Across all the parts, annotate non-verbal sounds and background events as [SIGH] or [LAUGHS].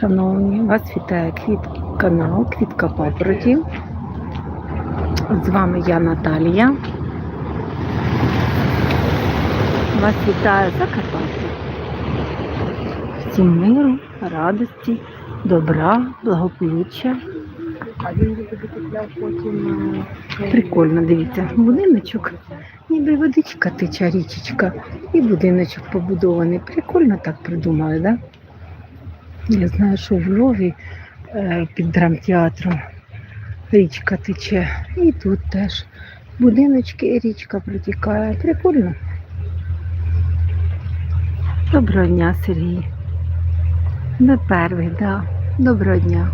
Шановні, вас вітає квіт... канал Квітка Папоротів. З вами я Наталія. Вас вітає Закарпаття. Всім миру, радості, добра, благополуччя. Прикольно, дивіться, будиночок, ніби водичка тече річечка, і будиночок побудований. Прикольно так придумали, да? Я знаю, що в Львові е, під драмтеатром річка тече. І тут теж будиночки і річка протікає. Прикольно. Доброго дня, Сергій. Ви перший, да. Доброго дня.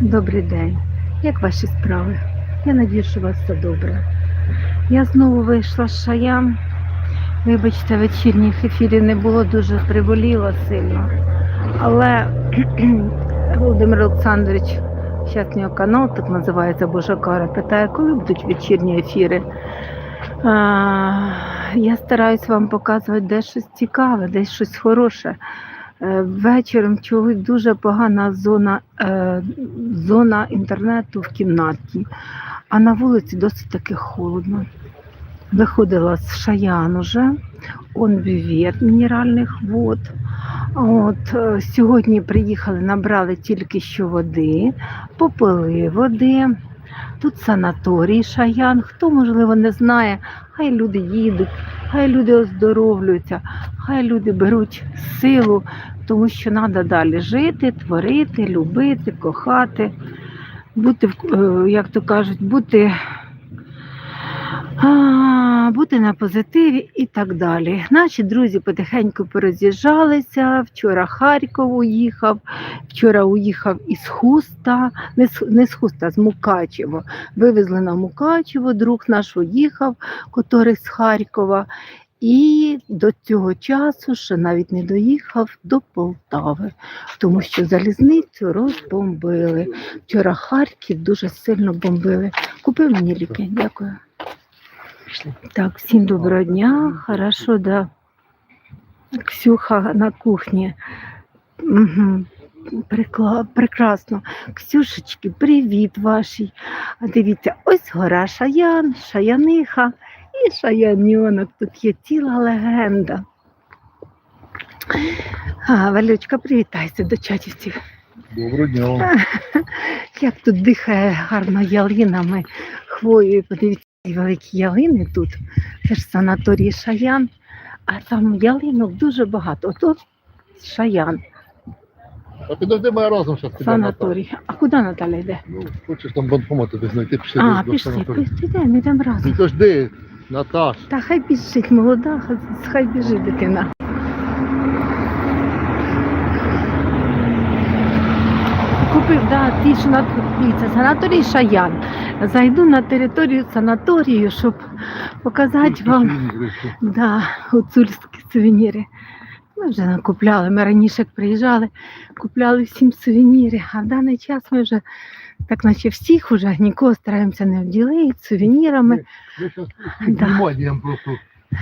Добрий день. Як ваші справи? Я надію, що у вас все добре. Я знову вийшла з шаям. Вибачте, вечірніх ефірів не було, дуже приболіла сильно. Але [CLEARS THROAT] Володимир Олександрович, зараз нього канал так називається Божа кара, питає, коли будуть вечірні ефіри. А, я стараюсь вам показувати де щось цікаве, десь щось хороше. Е, Вечором чогось дуже погана зона, е, зона інтернету в кімнаті, а на вулиці досить таки холодно. Виходила з Шаян уже, он вівер мінеральних вод. От, е, сьогодні приїхали, набрали тільки що води, попили води. Тут санаторій Шаян. Хто, можливо, не знає, хай люди їдуть, хай люди оздоровлюються, хай люди беруть силу, тому що треба далі жити, творити, любити, кохати, бути, е, як то кажуть, бути, бути на позитиві і так далі. Наші друзі потихеньку пороз'їжджалися. Вчора Харков уїхав, вчора уїхав із Хуста, не з, не з Хуста, з Мукачево. Вивезли на Мукачево, друг наш уїхав, котрий з Харкова. І до цього часу ще навіть не доїхав до Полтави, тому що залізницю розбомбили. Вчора Харків дуже сильно бомбили. Купив мені ліки, дякую. Так, всім доброго дня. Хорошо, да. Ксюха на кухні. Угу. Прикла... Прекрасно. Ксюшечки, привіт вашій. А дивіться, ось гора Шаян, Шаяниха і Шаяньонок. Тут є ціла легенда. А, Валючка, привітайся до чатівців. Доброго дня. [LAUGHS] Як тут дихає гарно ялинами, хвоєю. Подивіться, великі ялини тут. Це ж санаторій Шаян, а там ялинок дуже багато. Ото Шаян, А підожди має разом зараз підемо. санаторій. А куди Наталя йде? Ну, хочеш там банкомат тобі знайти, пішли А, до пішли, санаторію. підемо, йдемо разом. Підожди, Наташ. Та хай біжить молода, хай біжить дитина. Купив, да, ті, що на дивіться, санаторій Шаян. Зайду на територію санаторію, щоб показати вам да, гуцульські сувеніри. Ми вже накупляли. Ми раніше як приїжджали, купляли всім сувеніри, а в даний час ми вже, так наче всіх уже нікого стараємося не обділити сувенірами. Ми Да. вниманням просто.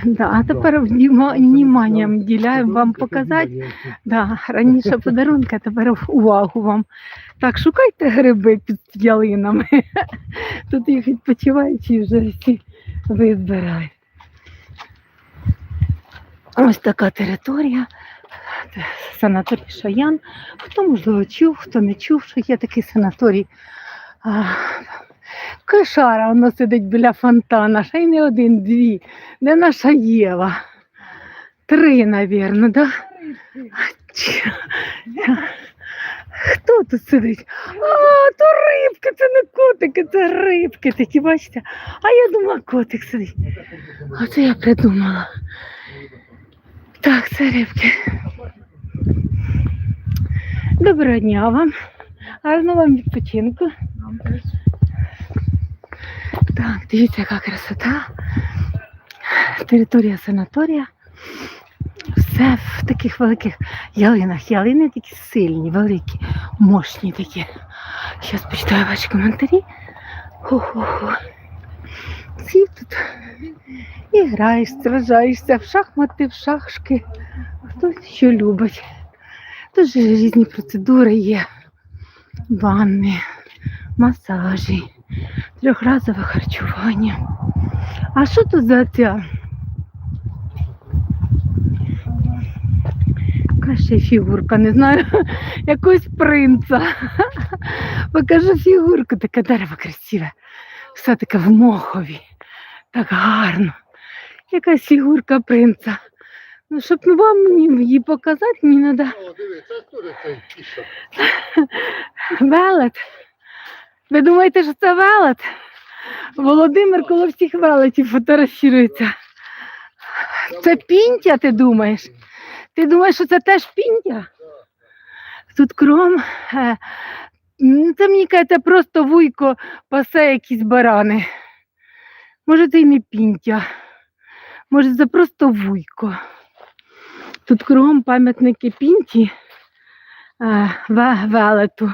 Да, а тепер вниманням діляємо вам показати. Да, раніше подарунки, а тепер увагу вам. Так, шукайте гриби під ялинами. [LAUGHS] Тут їх відпочиваючі вже всі визбирають. Ось така територія. Санаторій Шаян. Хто, можливо, чув, хто не чув, що є такий санаторій. А, Кошара воно сидить біля фонтана, ще й не один, дві. Де наша Єва? Три, навірно, да? Хто тут сидить? А, то рибки, це не котики, це рибки такі, бачите? А я думала, котик сидить. А це я придумала. Так, це рибки. Доброго дня вам. Гарного вам відпочинку. Так, дивіться, яка красота. Територія санаторія. Все в таких великих ялинах. Ялини такі сильні, великі, мощні такі. Зараз почитаю ваші коментарі. Хо-хо-хо. Всі тут і граєш, стражаєшся в шахмати, в шашки. Хтось що любить. Дуже різні процедури є. Ванни, масажі, трьохразове харчування. А що тут за ця? Яка ще фігурка, не знаю, [LAUGHS] якогось принца. Покажу фігурку, таке дерево красиве. Все таке в мохові. Так гарно. Якась фігурка принца. Ну, щоб вам її показати, мені треба О, диви, це теж цей кіша. [LAUGHS] велет. Ви думаєте, що це велет? Володимир коло всіх велетів фотографірується. Це пінтя, ти думаєш? Ти думаєш, що це теж пінтя? Тут кром. е, Це мені кажеться, просто вуйко пасе якісь барани. Може, це і не пінтя. Може, це просто вуйко. Тут кром пам'ятники пінті е, велету.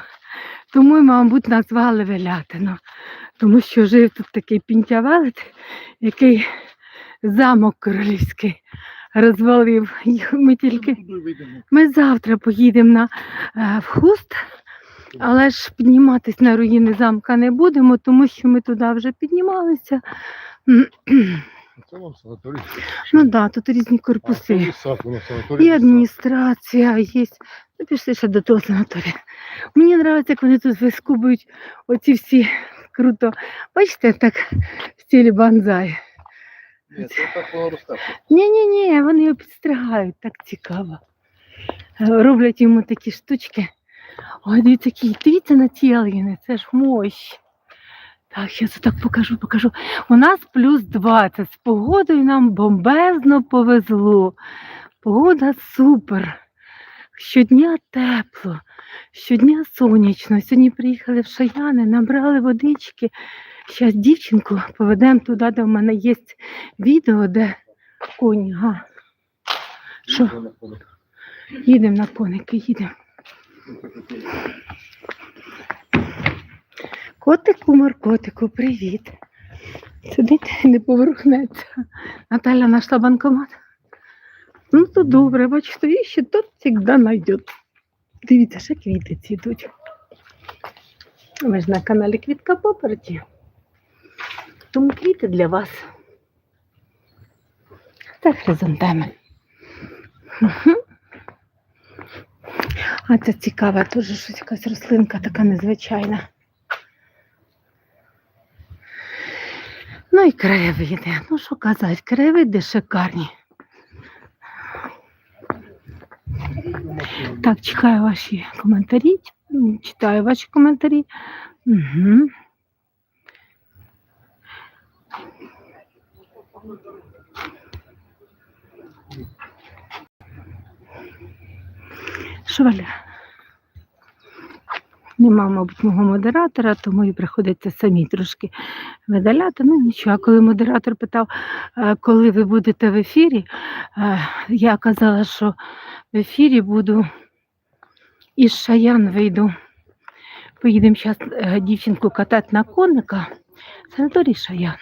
Тому, мабуть, назвали велятино. Тому що жив тут такий пінтя велет, який замок королівський розвалив. Їх Ми тільки ми завтра поїдемо на е, в хуст, але ж підніматись на руїни замка не будемо, тому що ми туди вже піднімалися. Це вам санаторій. Ну так, да, тут різні корпуси. І адміністрація є. Ну, пішли ще до того санаторія. Мені подобається, як вони тут вискубують оці всі круто. Бачите, так в стилі банзай. Ні, це так воно росте. Ні-ні, ні, вони його підстригають, так цікаво. Роблять йому такі штучки. Ой, дивіться, які, дивіться на ці ялини, це ж мощь. Так, я це так покажу, покажу. У нас плюс 20. З погодою нам бомбезно повезло. Погода супер. Щодня тепло, щодня сонячно. Сьогодні приїхали в Шаяни, набрали водички. Зараз дівчинку поведемо туди, де в мене є відео, де коні. Га. Що? Їдемо на коники, їдемо. Котику, Маркотику, привіт. Сидить, не поворухнеться. Наталя знайшла банкомат. Ну, то добре, бачите, і ще тут завжди знайдет. Дивіться, ще квіти цвітуть. Ми ж на каналі Квітка Поперті. Тому квіти для вас. Це хризантеми. А це цікаве, теж щось якась рослинка така незвичайна. Ну і краєвиди. Ну що казати, краєвиди шикарні. Так, чекаю ваші коментарі. Читаю ваші коментарі. Угу. Валя? Нема, мабуть, мого модератора, тому і приходиться самі трошки видаляти. Ну нічого, коли модератор питав, е, коли ви будете в ефірі, е, я казала, що в ефірі буду із Шаян вийду. Поїдемо зараз дівчинку катати на коника. Санаторій Шаян.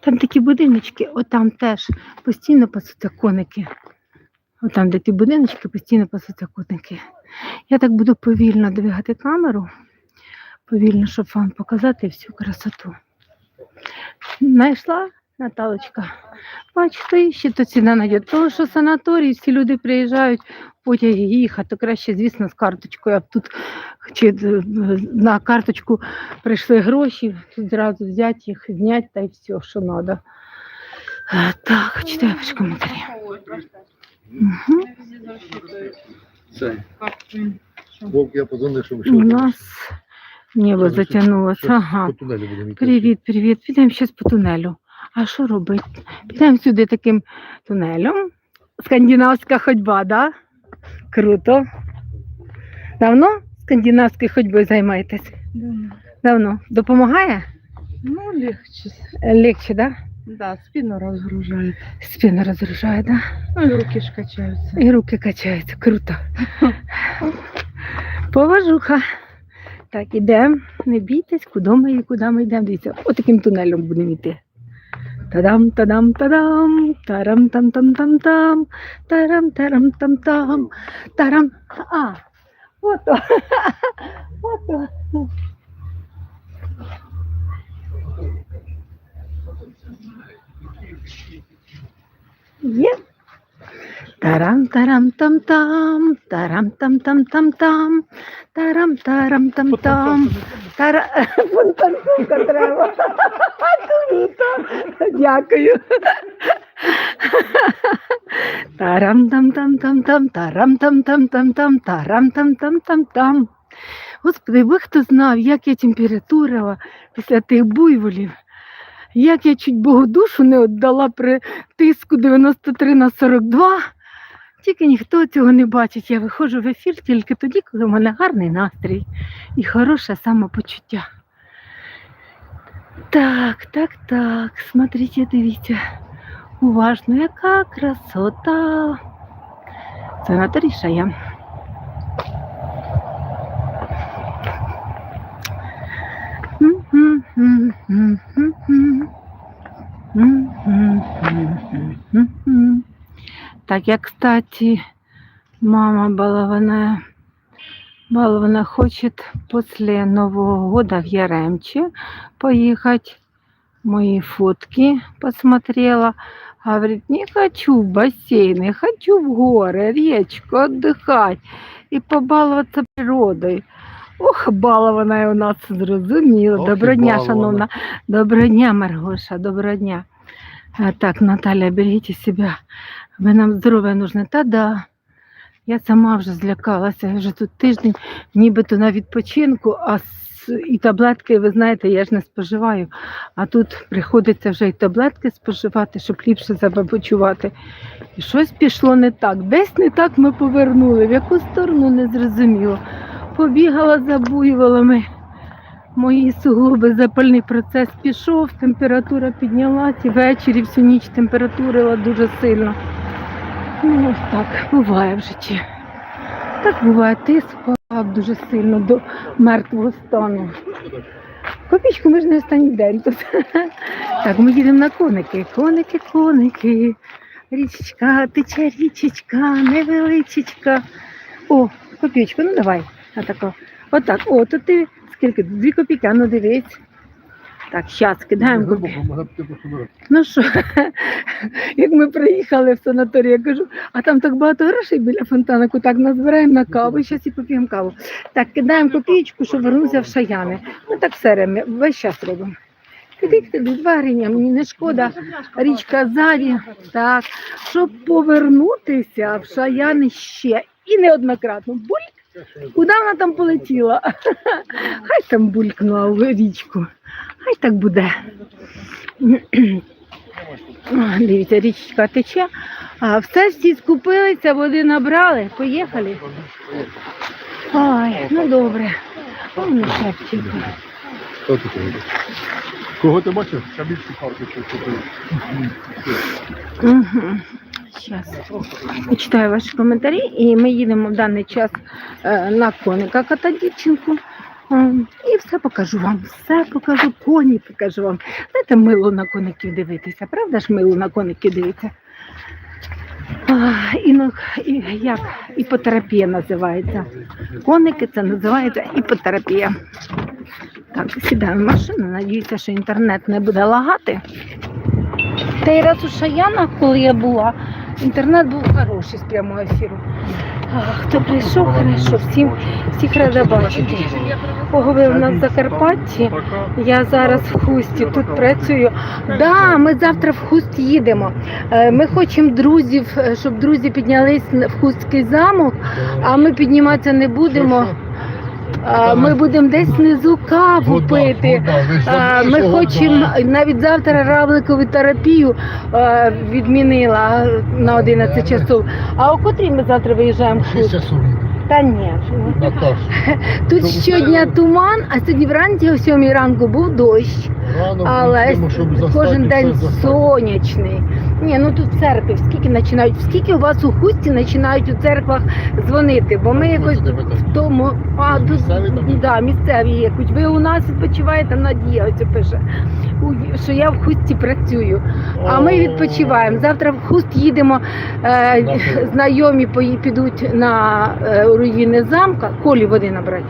Там такі будиночки, отам теж постійно пасуться коники. Отам, де ті будиночки, постійно пасуться коники. Я так буду повільно двигати камеру, повільно, щоб вам показати всю красоту. Знайшла Наталочка. Бачите, ще то ціна найде. Тому що санаторій, всі люди приїжджають, потяги їхати, то краще, звісно, з карточкою. А тут чи е, на карточку прийшли гроші, тут зразу взяти їх, зняти та й все, що треба. Так, читаю ваші коментарі. Угу. Це. Вовк, я позвонив, що ми У нас небо затягнулося. Ага. Привіт, привіт. Підемо зараз по тунелю. А що робити? Підемо сюди таким тунелем. Скандинавська ходьба, да? Круто. Давно скандинавською ходьбою займаєтесь? Да. Давно. Допомагає? Ну, легче. Легче, да? Да, спину разгружает. Спину розгружає, да? Ну, и руки ж качаются. І руки качаються. Круто. [LAUGHS] Поважуха. Так, ідемо. Не бійтесь, куди ми і куди ми йдемо. Дивіться, отаким тунелем будемо йти. Тадам, тадам, тадам, тарам там там там там, тарам тарам там там, тарам. А, ото. [LAUGHS] Ото. Є. Тарам тарам там там, тарам там там там там, тарам тарам там там. Тара... [LAUGHS] Фонтанцовка треба. Дякую. Тарам там там там там, тарам там там там там, тарам там там там там. Господи, ви хто знав, як я температурила після тих буйволів. Як я чуть Богу душу не віддала при тиску 93 на 42. Тільки ніхто цього не бачить. Я виходжу в ефір тільки тоді, коли в мене гарний настрій і хороше самопочуття. Так, так, так. Смотрите, дивіться. Уважно, яка красота. Це Анатолій Шаян. Так, я, кстати, мама балована, балована хочет после Нового года в Яремче поехать. Мои фотки посмотрела. Говорит, не хочу в бассейны, хочу в горы, речку отдыхать и побаловаться природой. Ох, балована у нас зрозуміло. Ох Доброго дня, балована. шановна. Доброго дня, Маргоша, доброго дня. Так, Наталя, берегите себя. Ви нам здоров'я нужне. Та да. Я сама вже злякалася, я вже тут тиждень, нібито на відпочинку, а і таблетки, ви знаєте, я ж не споживаю. А тут приходиться вже і таблетки споживати, щоб ліпше себе почувати. І щось пішло не так. Десь не так ми повернули, в яку сторону не зрозуміло. Побігала за буйволами. Мої суглоби, запальний процес пішов, температура піднялась і ввечері всю ніч температурила дуже сильно. Ну, ось так буває в житті. Так буває, ти спав дуже сильно до мертвого стану. Копічку ми ж не останній день тут. Так, ми їдемо на коники. Коники, коники. Річечка, тече річечка, невеличечка. О, копійку, ну давай. Отако. Отак. О, то ти скільки? Дві копійки, а ну дивись. Так, щас кидаємо копійку. Просто брати. Ну що, [LAUGHS] як ми приїхали в санаторій, я кажу, а там так багато грошей біля фонтанику, так назбираємо на каву, зараз і поп'ємо каву. Так, кидаємо копійку, щоб вернувся в шаяни. Ну так все весь час робимо. Два гривня, мені не шкода. Річка ззаді, так, щоб повернутися в шаяни ще і неоднократно. Буль, куди вона там полетіла? [LAUGHS] Хай там булькнула в річку. Хай так буде. Дивіться, річка тече. А все всі скупилися, води набрали, поїхали. Ой, ну добре. О, ну шепчик. Хто такий? Кого ти бачив? Більше парки купив. Зараз. Читаю ваші коментарі, і ми їдемо в даний час е, на коника ката дівчинку. Ем, І все покажу вам, все покажу, коні покажу вам. Знаєте, мило на коників дивитися, правда ж мило на коників дивитися? І, ну, і як іпотерапія називається. Коники це називається іпотерапія. Так, сідаємо в машину, надіюся, що інтернет не буде лагати. Той раз у Шаянах, коли я була, інтернет був хороший з прямого ефіру. Хто прийшов, хорошо, всім, всіх рада бачити. Кого ви в нас в Закарпатті? Я зараз в хусті тут працюю. Да, ми завтра в хуст їдемо. Е, Ми хочемо друзів, е, щоб друзі піднялись в хустський замок, а ми підніматися не будемо. А, Ми будемо десь внизу каву пити. А, Ми хочемо навіть завтра равликову терапію відмінила на 11 часов. А о котрій ми завтра виїжджаємо в часов. Та ні. Тут щодня туман, а сьогодні вранці о 7 ранку був дощ. Але кожен день сонячний. Ні, ну тут церкви, скільки починають, скільки у вас у хусті починають у церквах дзвонити, бо ми якось в тому, а тут Місцеві да, місцеві. Хоч ви у нас відпочиваєте, Надія ось пише, у- що я в хусті працюю. А ми відпочиваємо. Завтра в хуст їдемо. Е, знайомі пої- підуть на е, руїни замка, колі води набрати.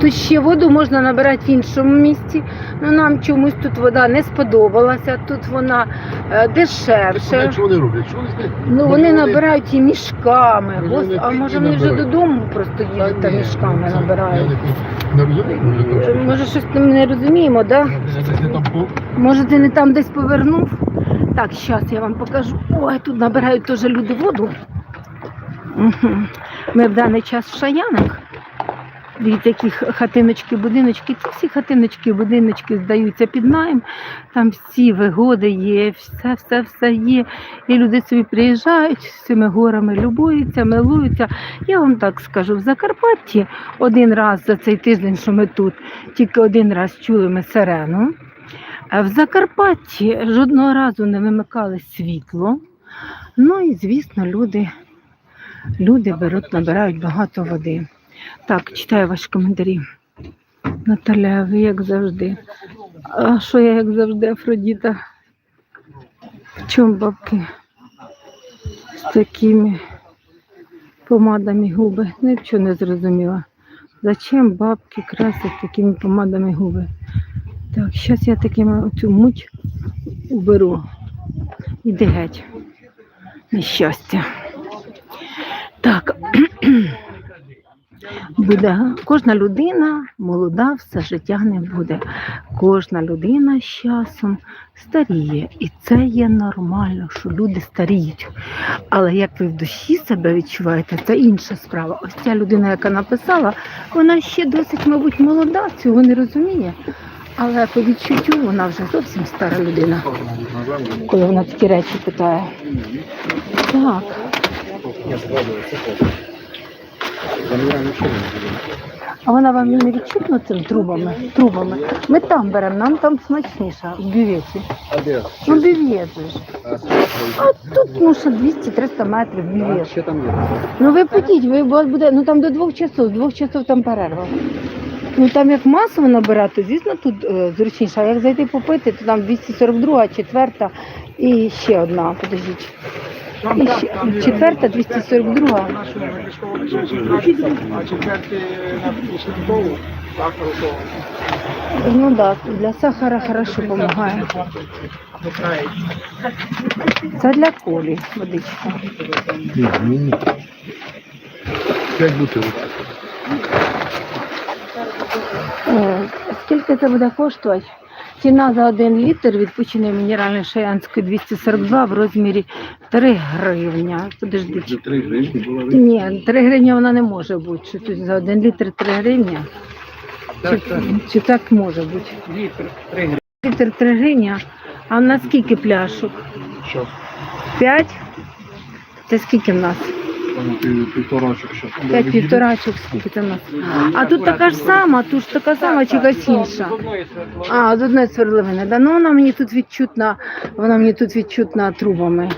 Тут ще воду можна набирати в іншому місці. Ну нам чомусь тут вода не сподобалася, тут вона е, дешевше. Що вони роблять? Що вони? Ну вони набирають і мішками. Вони Гос- а може вони вже додому просто їдуть та мішками це- набирають. Може Е. Щось ми не розуміємо, так? Може, ти не там десь повернув? Так, зараз я вам покажу. Ой, тут набирають теж люди воду. Ми в даний час в Шаянах. Дивіться, які хатиночки, будиночки. Ці всі хатиночки, будиночки здаються під найм. Там всі вигоди є, все, все, все є. І люди собі приїжджають з цими горами, любуються, милуються. Я вам так скажу, в Закарпатті один раз за цей тиждень, що ми тут, тільки один раз чули ми сирену. В Закарпатті жодного разу не вимикали світло. Ну і, звісно, люди, люди беруть, набирають багато води. Так, читаю ваші коментарі. Наталя, ви як завжди. А що я як завжди, Афродіта? В чому бабки з такими помадами губи? Нічого не зрозуміла. Зачем бабки красять такими помадами губи? Так, зараз я такими оцю муть уберу. Іди геть. Нещастя. Так. [CLEARS THROAT] Буде. Кожна людина молода все життя не буде. Кожна людина з часом старіє. І це є нормально, що люди старіють. Але як ви в душі себе відчуваєте, це інша справа. Ось ця людина, яка написала, вона ще досить, мабуть, молода, цього не розуміє. Але по відчуттю вона вже зовсім стара людина, коли вона такі речі питає. Так, а вона вам не відчутно цим трубами? трубами? Ми там беремо, нам там смачніше, в бюветі. Ну, бювет же ж. А тут ну, ще 200-300 метрів бювет. Ще там є. Ну ви підіть, ви у вас буде, ну там до двох часов, з двох часов там перерва. Ну там як масово набирати, звісно, тут е, зручніше. А як зайти попити, то там 242, четверта і ще одна. Подождіть. Четверта, 242. А четвертий на так. Ну так, да, для сахара хорошо допомагає. Це для колі водичка. П'ять бутилок. Е, Скільки це буде коштувати? Ціна за один літр відпочинної мінеральної шаянської 242 в розмірі 3 гривня. Подождіть. три гривні було. Ні, 3 гривні вона не може бути. Що тут за один літр 3 гривні? Чи, чи так може бути? Літр, три гривні. Літр 3 гривні, а в нас скільки пляшок? Щас. 5? Це скільки в нас? Півторачок щас. П'ять півторачок, скільки це в нас? А тут така ж сама, тут ж така сама чи якась інша? А, з одної свердловини. Да? Ну, вона мені тут відчутна, вона мені тут відчутна трубами.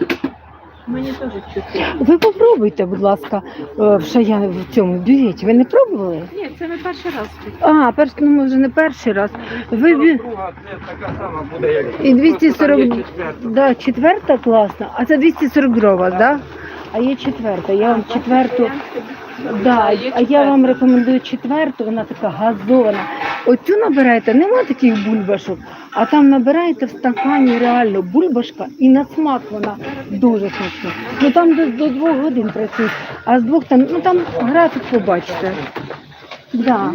Мені теж чути. Ви попробуйте, будь ласка, е, в шая в цьому бюветі. Ви не пробували? Ні, це ми перший раз. А, перш, ну, може, не перший раз. Ви бю... Друга, це така сама буде, як І 240 Просто там є четверта. да, четверта класна, а це 242 у вас, да? А є четверта. Я вам четверту. Да, а я вам рекомендую четверту, вона така газована. Оцю набираєте, нема таких бульбашок, а там набираєте в стакані реально бульбашка і на смак вона дуже смачна. Ну там до, до двох годин працюють, а з двох там, ну там графік побачите. Да.